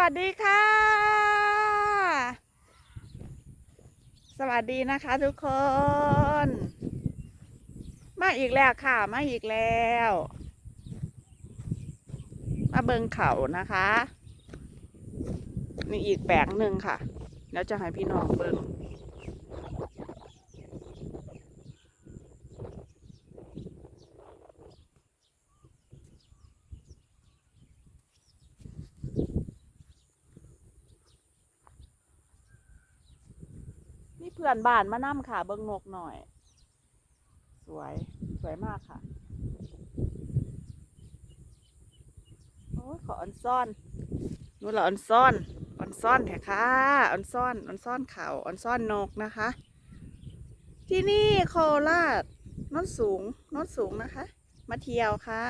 วัสดีค่ะ สวัสดีนะคะทุกคน มาอีกแล้วค่ะ มาอีกแล้ว มาเบิงเขานะคะ นี่อีกแปลงหนึ่งค่ะ แล้วจะให้พี่น้องเบิง เพื่อนบ้านมานั่มค่ะ เบิงนกหน่อย สวยสวยมากค่ะ โอ้ขอออนซ่อนนู่นละออนซ่อนออนซ่อนแถค่ะออนซ่อนออนซ่อนเขาออนซ่อนนกนะคะ ที่นี่โคราชโนนสูงโนนสูงนะคะ มาเที่ยวค่ะ